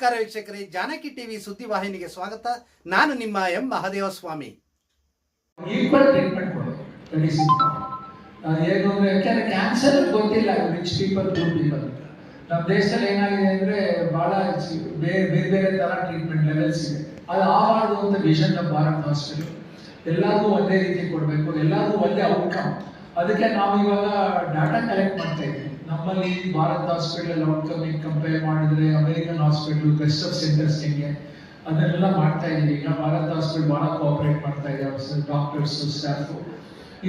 ನಮಸ್ಕಾರ ವೀಕ್ಷಕರೇ, ಜಾನಕಿ ಟಿವಿ ಸುದ್ದಿ ವಾಹಿನಿಗೆ ಸ್ವಾಗತ. ನಾನು ನಿಮ್ಮ ಎಂ ಮಹದೇವ ಸ್ವಾಮಿ ಯಾಕೆಂದ್ರೆ ಕ್ಯಾನ್ಸರ್ ಗೊತ್ತಿಲ್ಲ ರಿಚ್ ಪೀಪಲ್ ಪೀಪಲ್ ನಮ್ಮ ದೇಶದಲ್ಲಿ ಏನಾಗಿದೆ ಅಂದ್ರೆ ಬಹಳ ಬೇರೆ ಬೇರೆ ತರ ಟ್ರೀಟ್ಮೆಂಟ್ ಲೆವೆಲ್ಸ್ ಇದೆ. ಅದು ಆ ಅಂತ ವಿಷನ್ ನಮ್ಮ ಭಾರತ ಹಾಸ್ಪಿಟಲ್ ಎಲ್ಲರಿಗೂ ಒಂದೇ ರೀತಿ ಕೊಡಬೇಕು, ಎಲ್ಲರಿಗೂ ಒಂದೇ ಔಟ್ಕಮ್ ಅದಕ್ಕೆ ನಾವು ಇವಾಗ ಡಾಟಾ ಕಲೆಕ್ಟ್ ಮಾಡ್ತಾ ಇದ್ದೀವಿ. ನಮ್ಮಲ್ಲಿ ಭಾರತ್ ಹಾಸ್ಪಿಟಲ್ ಔಟ್ಕಮ್ ಕಂಪೇರ್ ಮಾಡಿದ್ರೆ American hospital best of centres ಹೆಂಗೆ? ಅದನ್ನೆಲ್ಲ ಮಾಡ್ತಾ ಇದ್ದೀವಿ. ಈಗ ಭಾರತ್ ಹಾಸ್ಪಿಟಲ್ ಭಾಳ ಕೋಆಪರೇಟ್ ಮಾಡ್ತಾ ಇದೆ ಡಾಕ್ಟರ್ಸ್ ಸ್ಟಾಫು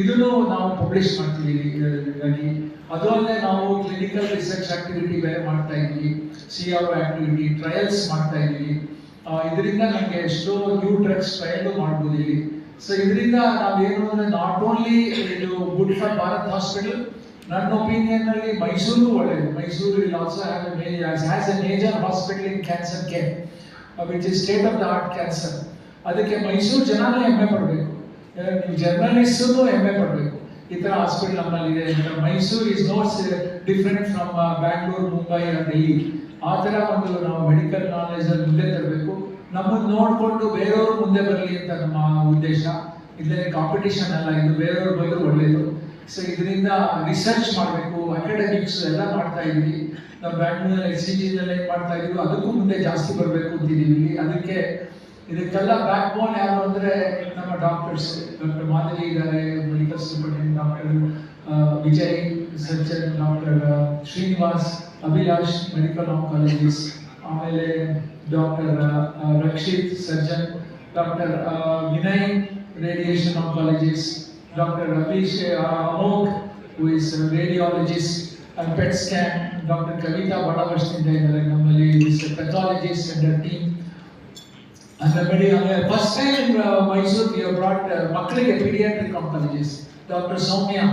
ಇದನ್ನು ನಾವು ಪಬ್ಲಿಷ್ ಮಾಡ್ತಿದ್ದೀವಿ ಅದು ಅಲ್ಲದೆ ನಾವು ಕ್ಲಿನಿಕಲ್ ರಿಸರ್ಚ್ ಆಕ್ಟಿವಿಟಿ ಬೇರೆ ಮಾಡ್ತಾ ಇದ್ವಿ ಸಿ ಆರ್ ಆಕ್ಟಿವಿಟಿ ಟ್ರಯಲ್ಸ್ ಮಾಡ್ತಾ ಇದ್ದೀವಿ. ಇದರಿಂದ ನಮಗೆ ಎಷ್ಟೋ ನ್ಯೂ ಡ್ರಗ್ಸ್ ಟ್ರಯಲ್ ಮಾಡ್ಬೋದು ಸೊ ಇದರಿಂದ ನಾವೇನು ಅಂದರೆ ನಾಟ್ ಓನ್ಲಿ ಇದು ಗುಡ್ ಫಾರ್ ಭಾರತ್ ಹಾಸ್ಪಿಟಲ್ ನನ್ನ ಒಪಿನಿಯನ್ ಅಲ್ಲಿ ಮೈಸೂರು ಒಳ್ಳೆಯದು ಮೈಸೂರು ಇಲ್ಲಿ also has a major hospital in cancer care which is state of the art cancer ಅದಕ್ಕೆ ಮೈಸೂರು ಜನನೇ ಹೆಮ್ಮೆ ಪಡಬೇಕು. ನೀವು ಜರ್ನಲಿಸ್ಟು ಹೆಮ್ಮೆ ಪಡಬೇಕು. ಈ ಥರ ಹಾಸ್ಪಿಟಲ್ ನಮ್ಮಲ್ಲಿದೆ. Mysuru is not different from Bangalore Mumbai Delhi ಆ ಥರ ಒಂದು ನಾವು ಮೆಡಿಕಲ್ ನಾಲೆಜ್ ಅಲ್ಲಿ ಮುಂದೆ ತರಬೇಕು. ನಮ್ಮನ್ನು ನೋಡಿಕೊಂಡು ಬೇರೆಯವರು ಮುಂದೆ ಬರಲಿ ಅಂತ ನಮ್ಮ ಉದ್ದೇಶ. ಇಲ್ಲೇ ಕಾಂಪಿಟೇಷನ್ ಅಲ್ಲ. ಇದು ಬೇರೆಯವ್ರ ಬಂದರೂ ಒಳ್ಳೆಯದು ಸೊ ಇದರಿಂದ ರಿಸರ್ಚ್ ಮಾಡಬೇಕು ಅಕಾಡೆಮಿಕ್ಸ್ ಎಲ್ಲ ಮಾಡ್ತಾ ಇದ್ವಿ. ನಮ್ಮ ಬ್ಯಾಂಕ್ನಲ್ಲಿ ಎಸ್ ಸಿ ಜಿನಲ್ಲಿ ಮಾಡ್ತಾ ಇದ್ವಿ. ಅದಕ್ಕೂ ಮುಂದೆ ಜಾಸ್ತಿ ಬರಬೇಕು ಅಂತಿದ್ದೀವಿ ಇಲ್ಲಿ. ಅದಕ್ಕೆ ಇದಕ್ಕೆಲ್ಲ ಬ್ಯಾಕ್ ಬೋನ್ ಯಾರು ಅಂದರೆ ನಮ್ಮ ಡಾಕ್ಟರ್ಸ್ ಡಾಕ್ಟರ್ ಮಾದರಿ ಇದ್ದಾರೆ medical superintendent doctor Vijay surgeon doctor Srinivas, Abhilash medical colleges ಆಮೇಲೆ doctor Rakshith surgeon doctor Vinay radiation oncologist Doctor Abhish Amogh who is radiologist and PET scan, Dr. Kavita ಬಹಳ ವರ್ಷದಿಂದ ಇದ್ದಾರೆ ನಮ್ಮಲ್ಲಿ pathologist and team And the medi- uh, first time in uh, Mysore, we have brought uh, ಮಕ್ಕಳಿಗೆ pediatric oncologist, Dr. Soumya,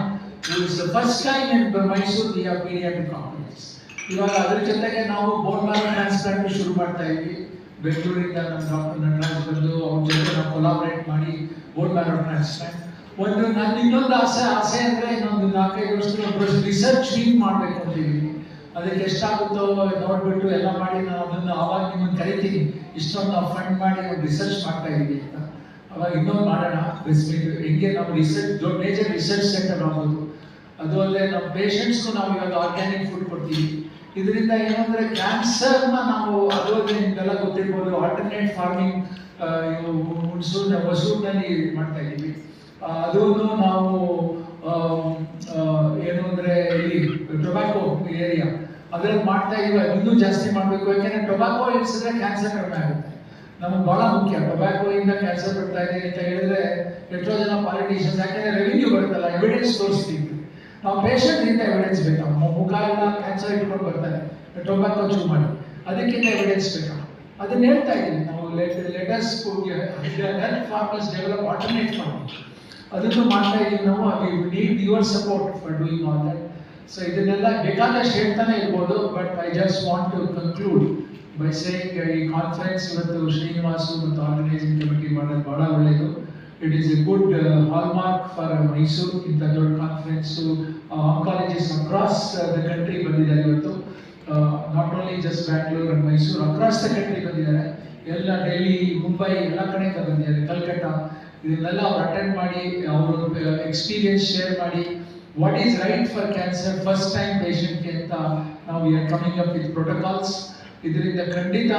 who is the first time in Mysore, we have pediatric oncologist. ಇವಾಗ ಅದ್ರ ಜೊತೆಗೆ ನಾವು bone marrow transplant ಶುರು ಮಾಡ್ತಾ ಇದ್ವಿ ಬೆಂಗಳೂರಿಂದ ನಮ್ಮ ಡಾಕ್ಟರ್ ನಟರಾಜ್ ಬಂದು ಅವ್ರ ಜೊತೆ ನಾವು ಕೊಲಾಬರೇಟ್ ಮಾಡಿ ಬೋನ್ ಮ್ಯಾರೋ ಟ್ರಾನ್ಸ್ಪ್ಲಾಂಟ್ ಒಂದು ನನ್ನ ಇನ್ನೊಂದು ಆಸೆ ಆಸೆ ಅಂದ್ರೆ ಇನ್ನೊಂದು ನಾಲ್ಕೈದು ವರ್ಷದ ರಿಸರ್ಚ್ ಟೀಮ್ ಮಾಡಬೇಕು ಅಂತೀವಿ ಅದಕ್ಕೆ ಎಷ್ಟಾಗುತ್ತೋ ನೋಡ್ಬಿಟ್ಟು ಎಲ್ಲ ಮಾಡಿ ನಾನು ಅದನ್ನು ಅವಾಗ ನಿಮ್ಮನ್ನು ಕರಿತೀನಿ. ಇಷ್ಟೊಂದು ನಾವು ಫಂಡ್ ಮಾಡಿ ಒಂದು ರಿಸರ್ಚ್ ಮಾಡ್ತಾ ಇದ್ದೀವಿ ಅಂತ. ಅವಾಗ ಇನ್ನೊಂದು ಮಾಡೋಣ ಹೆಂಗೆ ನಾವು ರಿಸರ್ಚ್ ದೊಡ್ಡ ಮೇಜರ್ ರಿಸರ್ಚ್ ಸೆಂಟರ್ ಆಗೋದು ಅದು ಅಲ್ಲದೆ ನಮ್ಮ ಪೇಷಂಟ್ಸ್ಗೂ ನಾವು ಇವಾಗ ಆರ್ಗ್ಯಾನಿಕ್ ಫುಡ್ ಕೊಡ್ತೀವಿ. ಇದರಿಂದ ಏನಂದ್ರೆ ಕ್ಯಾನ್ಸರ್ನ ನಾವು ಅದು ನಿಮಗೆಲ್ಲ ಗೊತ್ತಿರ್ಬೋದು. ಆಲ್ಟರ್ನೇಟ್ ಫಾರ್ಮಿಂಗ್ ಹುಣಸೂರು ಹೊಸೂರಿನಲ್ಲಿ ಮಾಡ್ತಾ ಇದ್ದೀವಿ. ಅದನ್ನು ನಾವು ಏನು ಅಂದ್ರೆ ಇಲ್ಲಿ ಟೊಬ್ಯಾಕೋ ಏರಿಯಾ ಅದ್ರಲ್ಲಿ ಮಾಡ್ತಾ ಇದೀವಿ ಇನ್ನೂ ಜಾಸ್ತಿ ಮಾಡಬೇಕು, ಯಾಕೆಂದ್ರೆ ಟೊಬ್ಯಾಕೋ ಇಳಿಸಿದ್ರೆ ಕ್ಯಾನ್ಸರ್ ಕಡಿಮೆ ಆಗುತ್ತೆ. ನಮಗೆ ಬಹಳ ಮುಖ್ಯ. ಟೊಬ್ಯಾಕೋ ಇಂದ ಕ್ಯಾನ್ಸರ್ ಬರ್ತಾ ಇದೆ ಅಂತ ಹೇಳಿದ್ರೆ ಎಷ್ಟೋ ಜನ ಪಾಲಿಟಿಷಿಯನ್ಸ್ ಯಾಕೆಂದ್ರೆ ರೆವಿನ್ಯೂ ಬರುತ್ತಲ್ಲ ಎವಿಡೆನ್ಸ್ ತೋರಿಸ್ತೀವಿ. ನಾವು ಪೇಷಂಟ್ ಇಂದ ಎವಿಡೆನ್ಸ್ ಬೇಕು. ನಮ್ಮ ಮುಖ ಎಲ್ಲ ಕ್ಯಾನ್ಸರ್ ಇಟ್ಕೊಂಡು ಬರ್ತಾರೆ. ಟೊಬ್ಯಾಕೋ ಚೂ ಮಾಡಿ. ಅದಕ್ಕಿಂತ ಎವಿಡೆನ್ಸ್ ಬೇಕು. ಅದನ್ನ ಹೇಳ್ತಾ ಇದ್ದೀನಿ. ನಾವು ಫಾರ್ಮರ್ಸ್ ಡೆವಲಪ್ ಆಲ್ಟರ್ನೇಟ್ ಫಾರ್ಮಿಂಗ್ ಅದನ್ನು ಮಾಡ್ತಾ ಇದೀವಿ ನಾವು. We need your support for doing all that so ಇದನ್ನೆಲ್ಲ ಬೇಕಾದಷ್ಟು ಹೇಳ್ತಾನೆ ಇರ್ಬೋದು but I just want to conclude by saying ಈ ಕಾನ್ಫರೆನ್ಸ್ ಇವತ್ತು ಶ್ರೀನಿವಾಸು ಮತ್ತು ಆರ್ಗನೈಸಿಂಗ್ ಕಮಿಟಿ ಮಾಡೋದು ಭಾಳ ಒಳ್ಳೆಯದು it is a good hallmark for Mysuru ಇಂಥ ದೊಡ್ಡ conference colleges across the country ಬಂದಿದ್ದಾರೆ ಇವತ್ತು. Not only just Bangalore and Mysuru across the country ಬಂದಿದ್ದಾರೆ. ಎಲ್ಲ ಡೆಲ್ಲಿ ಮುಂಬೈ ಎಲ್ಲ ಕಡೆಯಿಂದ ಬಂದಿದ್ದಾರೆ. ಕಲ್ಕಟ್ಟ ಇದನ್ನೆಲ್ಲ ಅವ್ರು ಅಟೆಂಡ್ ಮಾಡಿ, ಅವರು ಎಕ್ಸ್ಪೀರಿಯನ್ಸ್ ಶೇರ್ ಮಾಡಿ what is right for cancer first time ಪೇಷಂಟ್ಗೆ ಅಂತ ನಾವು are coming up with protocols ಇದರಿಂದ ಖಂಡಿತ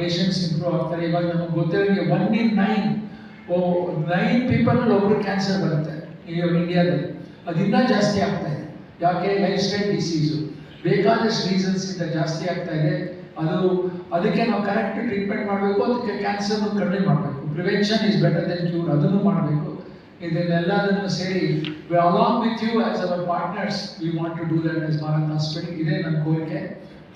ಪೇಷಂಟ್ಸ್ ಇಂಪ್ರೂವ್ ಆಗ್ತಾರೆ. ಇವಾಗ ನಮಗೆ ಗೊತ್ತಿರೋಂಗೆ one in nine o nine people ಒಬ್ರು ಕ್ಯಾನ್ಸರ್ ಬರುತ್ತೆ ಇಂಡಿಯಾದಲ್ಲಿ ಅದಿನ್ನ ಜಾಸ್ತಿ ಆಗ್ತಾ ಇದೆ. ಯಾಕೆ? ಲೈಫ್ ಸ್ಟೈಲ್ ಡಿಸೀಸು ಬೇಕಾದಷ್ಟು ರೀಸನ್ಸ್ ಇಂದ ಜಾಸ್ತಿ ಆಗ್ತಾ ಇದೆ. ಅದು, ಅದಕ್ಕೆ ನಾವು ಕರೆಕ್ಟ್ ಟ್ರೀಟ್ಮೆಂಟ್ ಮಾಡಬೇಕು, ಅದಕ್ಕೆ ಕ್ಯಾನ್ಸರ್ ಕಡಿಮೆ ಮಾಡಬೇಕು. Prevention is better than cure ಅದನ್ನು ಮಾಡಬೇಕು. ಇದನ್ನೆಲ್ಲದನ್ನು ಸೇರಿ along with you as our partners we want to do that is Bharat hospital ಇದೇ ನನ್ನ ಕೋರಿಕೆ.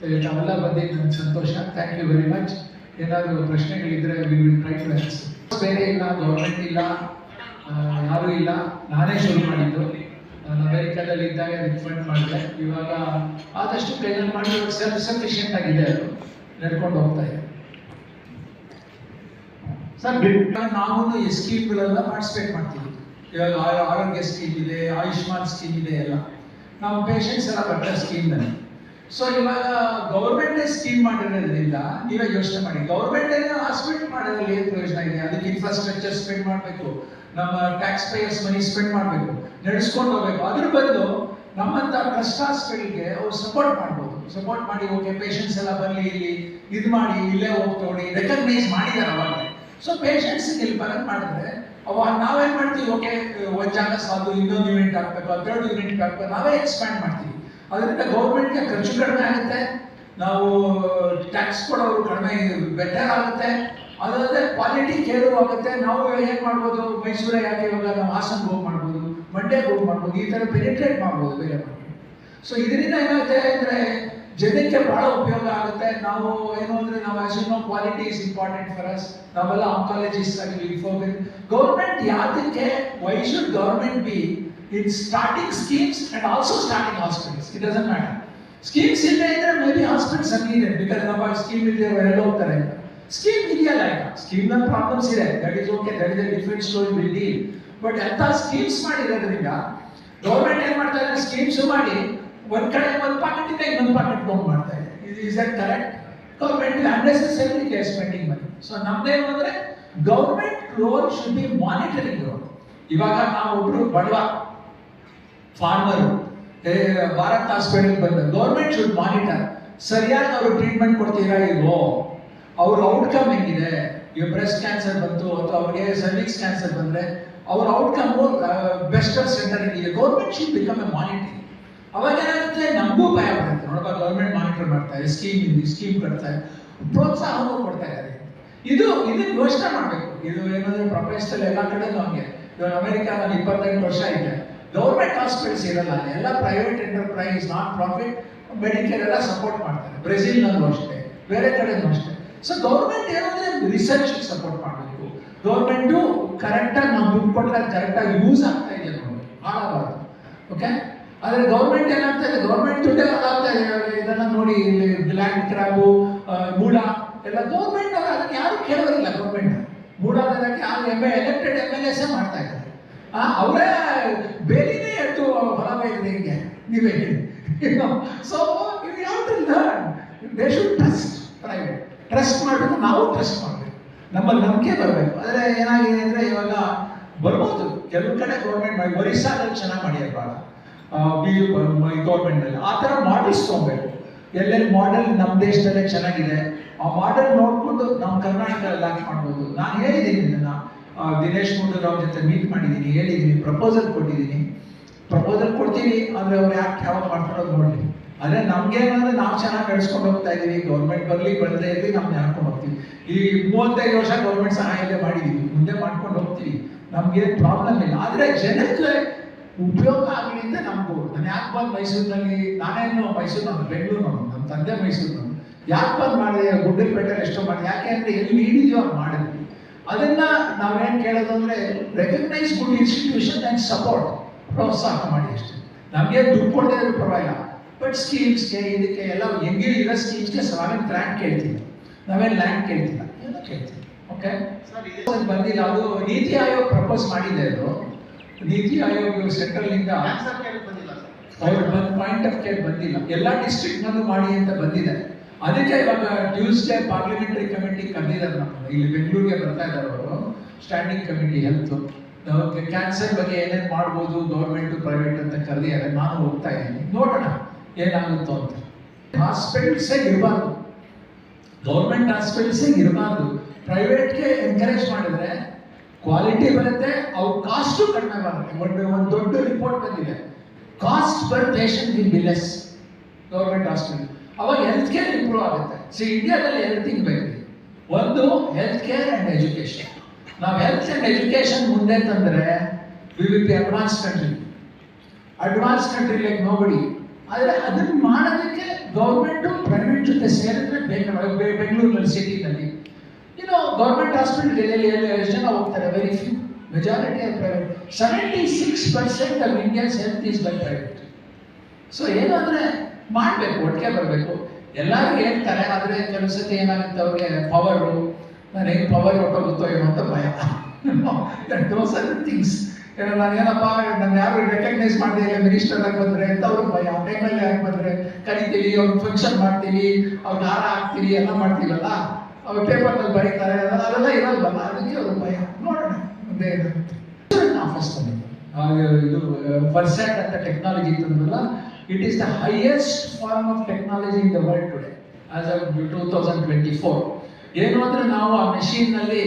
ತಾವೆಲ್ಲ ಬಂದಿದ್ದು ನನಗೆ ಸಂತೋಷ. ಥ್ಯಾಂಕ್ ಯು ವೆರಿ ಮಚ್ ಏನಾದರೂ ಪ್ರಶ್ನೆಗಳಿದ್ದರೆ we will try to answer ಬೇರೆ ಇಲ್ಲ ಗೌರ್ಮೆಂಟ್ ಇಲ್ಲ ಯಾರೂ ಇಲ್ಲ. ನಾನೇ ಶುರು ಮಾಡಿದ್ದು. ನಾನು ಅಮೆರಿಕಾದಲ್ಲಿ ಇದ್ದಾಗ ಅದಕ್ಕೆ ಫಂಡ್ ಮಾಡಿದೆ. ಇವಾಗ ಆದಷ್ಟು ಕೈಯಲ್ಲಿ ಮಾಡಿ ಸೆಲ್ಫ್ ಸಫಿಷಿಯಂಟ್ ಆಗಿದೆ ಅದು. ನಡ್ಕೊಂಡು ಹೋಗ್ತಾ ಇದೆ. ಸರ್ ನಾವು ಈ ಸ್ಕೀಮ್ಗಳೆಲ್ಲ ಪಾರ್ಟಿಸಿಪೇಟ್ ಮಾಡ್ತೀವಿ. ಇವಾಗ ಆರೋಗ್ಯ ಸ್ಕೀಮ್ ಇದೆ ಆಯುಷ್ಮಾನ್ ಸ್ಕೀಮ್ ಇದೆ ಎಲ್ಲ. ನಾವು ಪೇಷಂಟ್ಸ್ ಎಲ್ಲ ಬರ್ತಾರೆ ಸ್ಕೀಮ್ನಲ್ಲಿ ಸೊ ಇವಾಗ ಗೌರ್ಮೆಂಟೇ ಸ್ಕೀಮ್ ಮಾಡಿರೋದ್ರಿಂದ ನೀವೇ ಯೋಚನೆ ಮಾಡಿ. ಗೌರ್ಮೆಂಟೇ ಹಾಸ್ಪಿಟಲ್ ಮಾಡೋದ್ರಲ್ಲಿ ಏನು ಪ್ರಯೋಜನ ಇದೆ? ಅದಕ್ಕೆ ಇನ್ಫ್ರಾಸ್ಟ್ರಕ್ಚರ್ ಸ್ಪೆಂಡ್ ಮಾಡಬೇಕು. ನಮ್ಮ ಟ್ಯಾಕ್ಸ್ ಪೇಯರ್ಸ್ ಮನಿ ಸ್ಪೆಂಡ್ ಮಾಡಬೇಕು. ನಡೆಸ್ಕೊಂಡು ಹೋಗ್ಬೇಕು. ಅದ್ರ ಬದಲು ನಮ್ಮಂತ ಟ್ರಸ್ಟ್ ಹಾಸ್ಪಿಟಲ್ಗೆ ಅವ್ರು ಸಪೋರ್ಟ್ ಮಾಡ್ಬೋದು. ಸಪೋರ್ಟ್ ಮಾಡಿ ಓಕೆ ಪೇಷಂಟ್ಸ್ ಎಲ್ಲ ಬರಲಿ ಇಲ್ಲಿ ಇದು ಮಾಡಿ ಇಲ್ಲೇ ಹೋಗ್ತೋಡಿ ರೆಕಗ್ನೈಸ್ ಮಾಡಿದ್ದಾರೆ ಅವಾಗ. ಸೊ ಪೇಷಂಟ್ಸ್ ಇಲ್ಲಿ ಮಾಡಿದ್ರೆ, ಅವ ನಾವೇನ್ ಮಾಡ್ತೀವಿ? ಓಕೆ ಒಂದ್ ಜಾಗ ಸಾಕು, ಇನ್ನೊಂದು ಯೂನಿಟ್ ಹಾಕ್ಬೇಕು ಥರ್ಡ್ ಯೂನಿಟ್ ಹಾಕ್ಬೇಕು, ನಾವೇ ಎಕ್ಸ್ಪ್ಯಾಂಡ್ ಮಾಡ್ತೀವಿ. ಅದರಿಂದ ಗೌರ್ಮೆಂಟ್ಗೆ ಖರ್ಚು ಕಡಿಮೆ ಆಗುತ್ತೆ. ನಾವು ಟ್ಯಾಕ್ಸ್ ಕೊಡೋರು ಕಡಿಮೆ ಬೆಟರ್ ಆಗುತ್ತೆ. ಅದಲ್ಲದೆ ಕ್ವಾಲಿಟಿ ಕೇರು ಆಗುತ್ತೆ. ನಾವು ಏನು ಮಾಡ್ಬೋದು? ಮೈಸೂರೇ ಯಾಕೆ ಇವಾಗ ನಾವು ಹಾಸನ್ಗೆ ಹೋಗಿ ಮಾಡ್ಬೋದು ಮಂಡ್ಯಕ್ಕೆ ಹೋಗಿ ಮಾಡ್ಬೋದು, ಈ ಥರ ಪೆನಿಟ್ರೇಟ್ ಮಾಡ್ಬೋದು ಬೇರೆ ಮಾಡಿ ಸೊ ಇದರಿಂದ ಏನಾಗುತ್ತೆ ಅಂದ್ರೆ ಜನಕ್ಕೆ ಬಹಳ ಉಪಯೋಗ ಆಗುತ್ತೆ. ನಾವು ಏನು ಅಂದ್ರೆ ನಾವು as no quality is important for us ನಾವೆಲ್ಲ ಆಂಕಾಲಜಿಸ್ಟ್ ಆಗಿ ಗೌರ್ಮೆಂಟ್ ಯಾತಕ್ಕೆ why should government be in starting schemes and also starting hospitals it doesn't matter schemes ಇಲ್ಲದೆ ಇದ್ರೆ ಮೇ ಬಿ ಹಾಸ್ಪಿಟಲ್ಸ್ ಇದೆ. ಬಿಕಾಸ್ ನಮ್ಮ ಸ್ಕೀಮ್ ಇಲ್ಲದೆ ಎಲ್ಲ ಹೋಗ್ತಾರೆ. ಅಂತ ಸ್ಕೀಮ್ ಇದೆಯಲ್ಲ ಈಗ? ಸ್ಕೀಮ್ನ ಪ್ರಾಬ್ಲಮ್ಸ್ ಇದೆ. That is okay that is a different story will deal but ಎಂತ ಸ್ಕೀಮ್ಸ್ ಮಾಡಿರೋದ್ರಿಂದ ಗೌರ್ಮೆಂಟ್ ಏನ್ ಮಾಡ್ತಾ ಇದೆ ಸ್ಕೀಮ್ಸ್ ಮಾಡಿ ಒಂದ್ ಕಡೆ ಒಂದ್ ಪಾಕೆಟ್ ಇದೆ ಇನ್ನೊಂದು ಪಾಕೆಟ್ ಬಂದ್ ಮಾಡ್ತಾ ಇದೆ. ಇದು is correct government unnecessary spending money so ನಮ್ದೇನು ಅಂದ್ರೆ government loan should be monitoring loan ಇವಾಗ ನಾವು ಒಬ್ರು ಬಡವ ಫಾರ್ಮರ್ ಭಾರತ್ ಹಾಸ್ಪಿಟಲ್ ಬಂದ ಗೌರ್ಮೆಂಟ್ ಶುಡ್ ಮಾನಿಟರ್ ಸರಿಯಾಗಿ ಅವರು ಟ್ರೀಟ್ಮೆಂಟ್ ಕೊಡ್ತೀರಾ ಇಲ್ವೋ? ಅವ್ರ ಔಟ್ಕಮ್ ಹೆಂಗಿದೆ? ಈಗ ಬ್ರೆಸ್ಟ್ ಕ್ಯಾನ್ಸರ್ ಬಂತು ಅಥವಾ ಅವ್ರಿಗೆ ಸರ್ವಿಕ್ಸ್ ಕ್ಯಾನ್ಸರ್ ಬಂದ್ರೆ, ಅವ್ರ ಔಟ್ಕಮ್ ಬೆಸ್ಟ್ ಸೆಂಟರ್ ಇದೆ government should become a monitoring ಅವಾಗ ಏನಾಗುತ್ತೆ ನಮಗೂ ಭಯ ಬರುತ್ತೆ. ನೋಡಪ್ಪ ಗೌರ್ಮೆಂಟ್ ಮಾನಿಟರ್ ಮಾಡ್ತಾರೆ ಸ್ಕೀಮ್ ಇದೆ ಸ್ಕೀಮ್ ಕಟ್ತಾರೆ ಪ್ರೋತ್ಸಾಹವೂ ಕೊಡ್ತಾ ಇದ್ದಾರೆ. ಇದು, ಇದನ್ನ ಯೋಚನೆ ಮಾಡಬೇಕು. ಇದು ಏನಂದ್ರೆ ಪ್ರಪಂಚದಲ್ಲಿ ಎಲ್ಲ ಕಡೆನೂ ಹಂಗೆ. ಇವಾಗ ಅಮೆರಿಕಾದಲ್ಲಿ ಇಪ್ಪತ್ತೆಂಟು ವರ್ಷ ಇದೆ. ಗೌರ್ಮೆಂಟ್ ಹಾಸ್ಪಿಟಲ್ಸ್ ಇರಲ್ಲ, ಎಲ್ಲ private enterprise non profit Medicare ಎಲ್ಲ ಸಪೋರ್ಟ್ ಮಾಡ್ತಾರೆ. ಬ್ರೆಜಿಲ್ನಲ್ಲೂ ಅಷ್ಟೇ, ಬೇರೆ ಕಡೆನೂ ಅಷ್ಟೇ. ಸೊ ಗೌರ್ಮೆಂಟ್ ಏನಂದ್ರೆ ರಿಸರ್ಚ್ ಸಪೋರ್ಟ್ ಮಾಡಬೇಕು. ಗೌರ್ಮೆಂಟು ಕರೆಕ್ಟಾಗಿ ನಾವು ದುಡ್ಡು ಕೊಟ್ಟರೆ ಕರೆಕ್ಟಾಗಿ ಯೂಸ್ ಆಗ್ತಾ ಇದೆ ನೋಡಿ. ಹಾಳಾಗಬಾರ್ದು. ಓಕೆ ಆದರೆ ಗೌರ್ಮೆಂಟ್ ಏನಾಗ್ತಾ ಇದೆ? ಗೌರ್ಮೆಂಟ್ ದುಡ್ಡೇ ಆಗ್ತಾ ಇದೆ. ಇದನ್ನ ನೋಡಿ ಲ್ಯಾಂಡ್ ಕ್ರಾಬು ಮೂಡ ಎಲ್ಲ ಗೌರ್ಮೆಂಟ್ ಅವರು ಅದನ್ನ ಯಾರು ಕೇಳೋದಿಲ್ಲ ಗೌರ್ಮೆಂಟ್ ಮೂಡಾದಕ್ಕೆ ಆ M A elected M L S ಮಾಡ್ತಾ ಇದ್ದಾರೆ. ಅವರೇ ಬೇಲಿನೇ ಹೊಲ ಬೈದ್ರೆ ಹಿಂಗೆ. ನೀವೇ so you have to learn they should trust private trust ಮಾಡಬೇಕು, ನಾವು ಟ್ರಸ್ಟ್ ಮಾಡಬೇಕು. ನಮ್ಮಲ್ಲಿ ನಂಬಿಕೆ ಬರಬೇಕು. ಆದರೆ ಏನಾಗಿದೆ ಅಂದರೆ ಇವಾಗ ಬರ್ಬೋದು. ಕೆಲವು ಕಡೆ ಗೌರ್ಮೆಂಟ್ ಮಾಡಿ, ಒರಿಸ್ಸಾದಲ್ಲಿ ಚೆನ್ನಾಗಿ ಮಾಡಿರ್ಬಾರ್ದು ಬಿ ಗೌರ್ಮೆಂಟಲ್ಲಿ ಆ ಥರ ಮಾಡಲ್ಸ್ ತೊಗೊಬೇಕು ಎಲ್ಲೆಲ್ಲಿ ಮಾಡೆಲ್ ನಮ್ಮ ದೇಶದಲ್ಲೇ ಚೆನ್ನಾಗಿದೆ, ಆ ಮಾಡೆಲ್ ನೋಡಿಕೊಂಡು ನಮ್ಮ ಕರ್ನಾಟಕದಲ್ಲಿ ಲಾಂಚ್ ಮಾಡ್ಬೋದು. ನಾನು ಹೇಳಿದ್ದೀನಿ ಇದನ್ನ ದಿನೇಶ್ ಗುಂಡೂರಾವ್ ಜೊತೆ ಮೀಟ್ ಮಾಡಿದ್ದೀನಿ, ಹೇಳಿದ್ದೀನಿ ಪ್ರಪೋಸಲ್ ಕೊಟ್ಟಿದ್ದೀನಿ. ಪ್ರಪೋಸಲ್ ಕೊಡ್ತೀವಿ, ಆದರೆ ಅವ್ರು ಯಾಕೆ ಯಾವಾಗ ಮಾಡ್ಕೊಳ್ಳೋದು ನೋಡಲಿ. ಅದೇ ನಮ್ಗೇನಂದ್ರೆ ನಾವು ಚೆನ್ನಾಗಿ ನಡೆಸ್ಕೊಂಡು ಹೋಗ್ತಾ ಇದೀವಿ ಗೌರ್ಮೆಂಟ್ ಬರಲಿ, ಬರದೇ ಇರಲಿ ನಾವು ಹಾಕೊಂಡು ಹೋಗ್ತೀವಿ. ಈ ಮೂವತ್ತೈದು ವರ್ಷ ಗೌರ್ಮೆಂಟ್ ಸಹಾಯ ಮಾಡಿದೀವಿ. ಮುಂದೆ ಮಾಡ್ಕೊಂಡು ಹೋಗ್ತೀವಿ. ನಮ್ಗೆ ಪ್ರಾಬ್ಲಮ್ ಇಲ್ಲ. ಆದರೆ ಜನಕ್ಕೆ ಉಪಯೋಗ ಆಗಲಿ ಅಂತ ನಮಗೂ ನಾನು ಯಾಕೆ ಬಂದು ಮೈಸೂರಿನಲ್ಲಿ ನಾನೇನು ಮೈಸೂರಿನವನು ಬೆಂಗಳೂರಿನವನು ನಮ್ಮ ತಂದೆ ಮೈಸೂರಿನವನು ಯಾಕೆ ಬಂದು ಮಾಡಿದೆ? ಗುಡ್ಡಲ್ಪೇಟೆಯಲ್ಲಿ ಎಷ್ಟೋ ಮಾಡಿ ಯಾಕೆ ಅಂದರೆ ಎಲ್ಲಿ ಹಿಡಿದೀವೋ ಅವ್ರು ಮಾಡಿದ್ವಿ ಅದನ್ನ ನಾವೇನು ಕೇಳೋದು ಅಂದರೆ recognise good institution and support ಪ್ರೋತ್ಸಾಹ ಮಾಡಿ ಅಷ್ಟೇ. ನಮಗೆ ದುಡ್ಡು ಕೊಡದೇ ಇರೋ ಪರವಾಗಿಲ್ಲ. ಬಟ್ ಸ್ಕೀಮ್ಸ್ಗೆ ಇದಕ್ಕೆ ಎಲ್ಲ ಹೆಂಗೆ ಇರೋ ಸ್ಕೀಮ್ಸ್ಗೆ ನಾವೇನು ಗ್ರ್ಯಾಂಟ್ ಕೇಳ್ತೀವಿ. ನಾವೇನು ಲ್ಯಾಂಡ್ ಕೇಳ್ತಿಲ್ಲ ಏನೋ ಕೇಳ್ತೀವಿ. ಓಕೆ ಬಂದಿಲ್ಲ. ಅದು ನೀತಿ ಆಯೋಗ ಪ್ರಪೋಸ್ ಮಾಡಿದೆ ಅದು. ನೀತಿ ಆಯೋಗ ಸೆಂಟ್ರಲ್ ಇಂದ ಬಂದ್ ಪಾಯಿಂಟ್ ಆಫ್ ಕೇರ್ ಬಂದಿಲ್ಲ. ಎಲ್ಲ ಡಿಸ್ಟ್ರಿಕ್ಟ್ ನಲ್ಲೂ ಮಾಡಿ ಅಂತ ಬಂದಿದೆ. ಅದಕ್ಕೆ ಇವಾಗ ಟ್ಯೂಸ್ಡೇ ಪಾರ್ಲಿಮೆಂಟರಿ ಕಮಿಟಿ ಕರೆದಿದ್ದಾರೆ ನಮ್ಮ ಇಲ್ಲಿ ಬೆಂಗಳೂರಿಗೆ ಬರ್ತಾ ಇದ್ದಾರೆ ಅವರು. ಸ್ಟ್ಯಾಂಡಿಂಗ್ ಕಮಿಟಿ ಹೆಲ್ತ್ ಕ್ಯಾನ್ಸರ್ ಬಗ್ಗೆ ಏನೇನು ಮಾಡ್ಬೋದು ಗೌರ್ಮೆಂಟ್ ಪ್ರೈವೇಟ್ ಅಂತ ಕರೆದಿದ್ದಾರೆ. ನಾನು ಹೋಗ್ತಾ ಇದ್ದೀನಿ. ನೋಡೋಣ ಏನಾಗುತ್ತೋ ಅಂತ. ಹಾಸ್ಪಿಟಲ್ಸೇ ಇರಬಾರ್ದು. ಗೌರ್ಮೆಂಟ್ ಹಾಸ್ಪಿಟಲ್ಸೇ ಇರಬಾರ್ದು. ಪ್ರೈವೇಟ್ಗೆ ಎನ್ಕರೇಜ್ ಮಾಡಿದ್ರೆ ಕ್ವಾಲಿಟಿ ಬರುತ್ತೆ, ಅವ್ರ ಕಾಸ್ಟು ಕಡಿಮೆ ಬರುತ್ತೆ. ಒಂದು ಒಂದು ದೊಡ್ಡ ರಿಪೋರ್ಟ್ ಬಂದಿದೆ. Cost per patient will be less government hospital ಅವಾಗ ಹೆಲ್ತ್ ಕೇರ್ ಇಂಪ್ರೂವ್ ಆಗುತ್ತೆ. ಸೊ ಇಂಡಿಯಾದಲ್ಲಿ ಎರಡು ಥಿಂಗ್ ಬೇಕು. ಒಂದು ಹೆಲ್ತ್ ಕೇರ್ ಆ್ಯಂಡ್ ಎಜುಕೇಷನ್ ನಾವು ಹೆಲ್ತ್ ಆ್ಯಂಡ್ ಎಜುಕೇಷನ್ ಮುಂದೆ ತಂದರೆ we will advance country advance country like nobody ಆದರೆ ಅದನ್ನು ಮಾಡೋದಕ್ಕೆ ಗೌರ್ಮೆಂಟು ಪ್ರೈವೇಟ್ ಜೊತೆ ಸೇರಿದ್ರೆ ಬೆಂಗಳೂರು ಬೆಂಗಳೂರಿನಲ್ಲಿ ಸಿಟಿನಲ್ಲಿ ಇನ್ನು ಗೌರ್ಮೆಂಟ್ ಹಾಸ್ಪಿಟಲ್ಗಳಲ್ಲಿ ಎಷ್ಟು ಜನ ಹೋಗ್ತಾರೆ very few majority of private seventy six percent of Indians health is by private so ಏನಾದರೆ ಮಾಡಬೇಕು, ಒಟ್ಟಿಗೆ ಬರಬೇಕು. ಎಲ್ಲರಿಗೂ ಹೇಳ್ತಾರೆ, ಆದರೆ ಕೆಲವು ಸತಿ ಏನಾಗುತ್ತೆ ಅವ್ರಿಗೆ ಪವರು ನಾನು ಹೆಂಗೆ ಪವರ್ ಹೊಟ್ಟೋಗುತ್ತೋ ಏನೋ ಅಂತ ಭಯ. ದೋಸ್ ಆರ್ ಥಿಂಗ್ಸ್ ಏನೋ ನಾನು ಏನಪ್ಪ ನನ್ನ ಯಾರು ರೆಕಗ್ನೈಸ್ ಮಾಡಿದೆ ಇಲ್ಲ ಮಿನಿಸ್ಟರ್ ಆಗಿ ಬಂದರೆ ಅಂತ ಅವ್ರಿಗೆ ಭಯ. ಟೈಮಲ್ಲಿ ಆಗಿ ಬಂದರೆ ಕರಿತೀವಿ ಅವ್ರು ಫಂಕ್ಷನ್ ಮಾಡ್ತೀವಿ ಅವ್ರಿಗೆ ಹಾರ ಹಾಕ್ತೀವಿ ಎಲ್ಲ ಮಾಡ್ತೀವಲ್ಲ ಅವ್ರು ಪೇಪರ್ನಲ್ಲಿ ಬರೀತಾರೆ, ಅದೆಲ್ಲ ಇರಲ್ವಲ್ಲ ಅದಕ್ಕೆ ಅವ್ರ ಭಯ. ನೋಡೋಣ ಮುಂದೆ ಇದು ಪರ್ಸೆಂಟ್ ಅಂತ technology ತಂದಲ್ಲ it is the highest form of technology in the world today as of two thousand twenty four ಏನು ಅಂದರೆ ನಾವು ಆ ಮೆಷಿನ್ನಲ್ಲಿ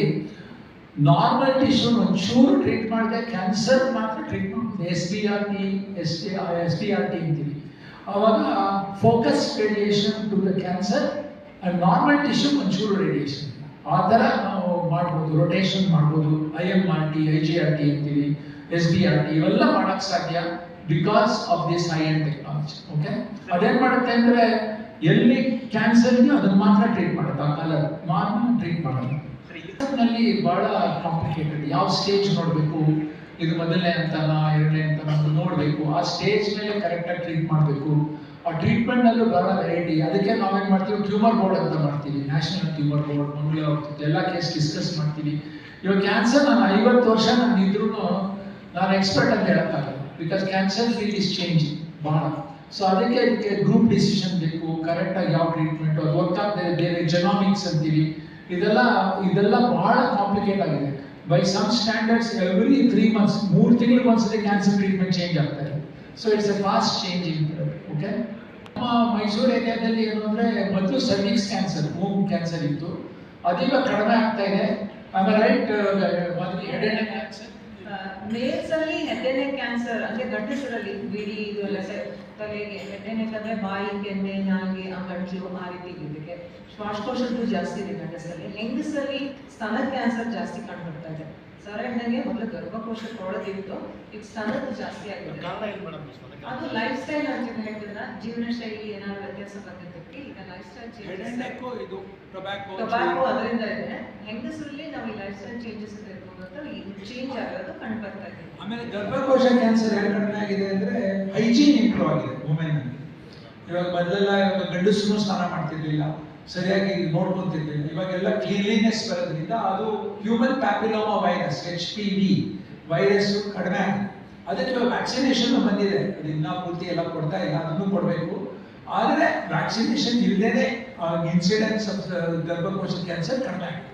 ನಾರ್ಮಲ್ ಟಿಶ್ಯೂ ಒಂಚೂರು ಟ್ರೀಟ್ ಮಾಡಿದೆ ಕ್ಯಾನ್ಸರ್ ಮಾತ್ರ ಟ್ರೀಟ್ ಮಾಡ್ತೀವಿ S T R T S T S T R T ಅಂತೀವಿ. ಅವಾಗ focus radiation to the cancer normal tissue ಒಂಚೂರು ರೇಡಿಯೇಷನ್ ಆ ಥರ ನಾವು ಮಾಡ್ಬೋದು ರೊಟೇಷನ್ ಮಾಡ್ಬೋದು I M R T I G R T ಅಂತೀವಿ ಎಸ್ ಡಿ ಆರ್ ಟಿ ಇವೆಲ್ಲ ಮಾಡೋಕ್ಕೆ ಸಾಧ್ಯ because of this I N technology okay ಅದೇನು ಮಾಡುತ್ತೆ ಅಂದರೆ ಎಲ್ಲಿ ಕ್ಯಾನ್ಸರ್ ಇದೆಯೋ ಅದನ್ನ ಮಾತ್ರ ಟ್ರೀಟ್ ಮಾಡುತ್ತೆ, ಆ ಕಲರ್ ಮಾತ್ರ ಟ್ರೀಟ್ ಮಾಡೋದು. ನಲ್ಲಿ ಬಹಳ ಕಾಂಪ್ಲಿಕೇಟೆಡ್ ಯಾವ ಸ್ಟೇಜ್ ನೋಡಬೇಕು, ಇದು ಮೊದಲನೇ ಅಂತನ, ಎರಡನೇ ಅಂತ ನೋಡಬೇಕು, ಆ ಸ್ಟೇಜ್ ಮೇಲೆ ಕರೆಕ್ಟಾಗಿ ಟ್ರೀಟ್ ಮಾಡಬೇಕು. ಆ ಟ್ರೀಟ್ಮೆಂಟ್ ನಲ್ಲೂ ಬಹಳ ವೆರೈಟಿ ಅದಕ್ಕೆ ನಾವೇನು ಮಾಡ್ತೀವಿ? ಟ್ಯೂಮರ್ ಬೋರ್ಡ್ ಅಂತ ಮಾಡ್ತೀವಿ. ನ್ಯಾಷನಲ್ ಟ್ಯೂಮರ್ ಬೋರ್ಡ್ ಮಂಗಳೂರು ಹೋಗ್ತಿತ್ತು ಎಲ್ಲ ಕೇಸ್ ಡಿಸ್ಕಸ್ ಮಾಡ್ತೀವಿ. ಇವಾಗ ಕ್ಯಾನ್ಸರ್ ನಾನು ಐವತ್ತು ವರ್ಷ ನಾನು ಇದ್ರೂ ನಾನು ಎಕ್ಸ್ಪರ್ಟ್ ಅಂತ ಹೇಳಕ್ಕಾಗಲ್ಲ. Because cancer field is changing ಬಹಳ. ಸೊ ಅದಕ್ಕೆ ಇದಕ್ಕೆ ಗ್ರೂಪ್ ಡಿಸಿಷನ್ ಬೇಕು ಕರೆಕ್ಟಾಗಿ ಯಾವ ಟ್ರೀಟ್ಮೆಂಟ್ ಅದು ಗೊತ್ತಾಗದೆ ಬೇರೆ ಜೆನಾಮಿಕ್ಸ್ ಅಂತೀವಿ. ಇದೆಲ್ಲ ಇದೆಲ್ಲ ಬಹಳ ಕಾಂಪ್ಲಿಕೇಟ್ ಆಗಿದೆ. By some standards every three months ಮೂರು ತಿಂಗಳಿಗೆ ಒಂದ್ಸರಿ ಕ್ಯಾನ್ಸರ್ ಟ್ರೀಟ್ಮೆಂಟ್ ಚೇಂಜ್ ಆಗ್ತಾ ಇದೆ. So it's a fast changing okay ನಮ್ಮ ಮೈಸೂರು ಏರಿಯಾದಲ್ಲಿ ಏನು ಅಂದರೆ ಮೊದಲು ಸರ್ವಿಕ್ಸ್ ಕ್ಯಾನ್ಸರ್ ಮೂಗು ಕ್ಯಾನ್ಸರ್ ಇತ್ತು. ಅದೀಗ ಕಡಿಮೆ ಆಗ್ತಾ ಇದೆ. ಆಮೇಲೆ ರೈಟ್ ಮೊದಲು ಎರಡನೇ ಕ್ಯಾನ್ಸರ್ ಮೇಲ್ಸಲ್ಲಿ ಹೆಡ್ಡೆನೆ ಕ್ಯಾನ್ಸರ್ ಅಂದ್ರೆ ಗಂಡಸರಲ್ಲಿ ಬಿಡಿ ಇದು ಎಲ್ಲ ತಲೆಗೆ ಹೆಡ್ಡೆನೆ ಅಂದ್ರೆ ಬಾಯಿ ಕೆನ್ನೆ ನಾಲ್ಗೆ ಆ ಮಾಹಿತಿ ಆ ರೀತಿ ಇದಕ್ಕೆ ಶ್ವಾಸಕೋಶದ್ದು ಜಾಸ್ತಿ ಇದೆ ಗಂಡಸಲ್ಲಿ ಹೆಂಗಸಲ್ಲಿ ಸ್ತನ ಕ್ಯಾನ್ಸರ್ ಜಾಸ್ತಿ ಕಂಡುಬರ್ತಾ ಇದೆ. ಹೇಳ್ದಂಗೆ ಮೊದಲು ಗರ್ಭಕೋಶ ಕೊಳದಿತ್ತು ಈಗ ಸ್ತನ ಜಾಸ್ತಿ ಆಗಿದೆ. ಅದು ಲೈಫ್ ಸ್ಟೈಲ್ ಅಂತ ಹೇಳಿದ್ರ ಜೀವನ ಶೈಲಿ ಏನಾದ್ರು ವ್ಯತ್ಯಾಸ ಬಂದಿದ್ದಕ್ಕೆ ಈಗ ಲೈಫ್ ಸ್ಟೈಲ್ ಚೇಂಜಸ್ ಟೊಬ್ಯಾಕೋ ಅದರಿಂದ ಇದೆ. ಹೆಂಗಸರಲ್ಲಿ ನಾವು ಈ ಲೈಫ್ ಸ್ಟೈಲ್ ಚೇಂಜಸ್ ಇರ್ಬೋದು ಅಂತ ಇದು ಚೇಂಜ್ ಆಗೋದು ಕಂಡು ಬರ್ತಾ ಇದೆ. ಆಮೇಲೆ ಗರ್ಭಕೋಶ ಕ್ಯಾನ್ಸರ್ ಯಾಕೆ ಕಡಿಮೆ ಆಗಿದೆ ಅಂದ್ರೆ ಹೈಜೀನ್ ಇಂಪ್ರೂವ್ ಆಗಿದೆ ವುಮೆನ್ ಇವಾಗ ಮೊದಲೆಲ್ಲ ಗಂಡಸರು ಸ್ನಾನ ಮಾಡ್ತಿರ್ಲಿಲ್ಲ. ಸರಿಯಾಗಿ ನೋಡ್ಕೊಂತಿರ್ಲಿಲ್ಲ ಇವಾಗೆಲ್ಲ ಕ್ಲೀನ್ಲಿನೆಸ್ ಬರೋದ್ರಿಂದ ಅದು human papilloma virus H P V virus ಕಡಿಮೆ ಆಗಿದೆ. ಅದಕ್ಕೆ ವ್ಯಾಕ್ಸಿನೇಷನ್ ಬಂದಿದೆ. ಅದು ಪೂರ್ತಿ ಎಲ್ಲ ಕೊಡ್ತಾ ಇಲ್ಲ, ಅದನ್ನು ಕೊಡಬೇಕು. ಆದರೆ ವ್ಯಾಕ್ಸಿನೇಷನ್ ಇಲ್ಲದೇ ಇನ್ಸಿಡೆನ್ಸ್ ಗರ್ಭಕೋಶ ಕ್ಯಾನ್ಸರ್ ಕಡಿಮೆ ಆಗಿದೆ.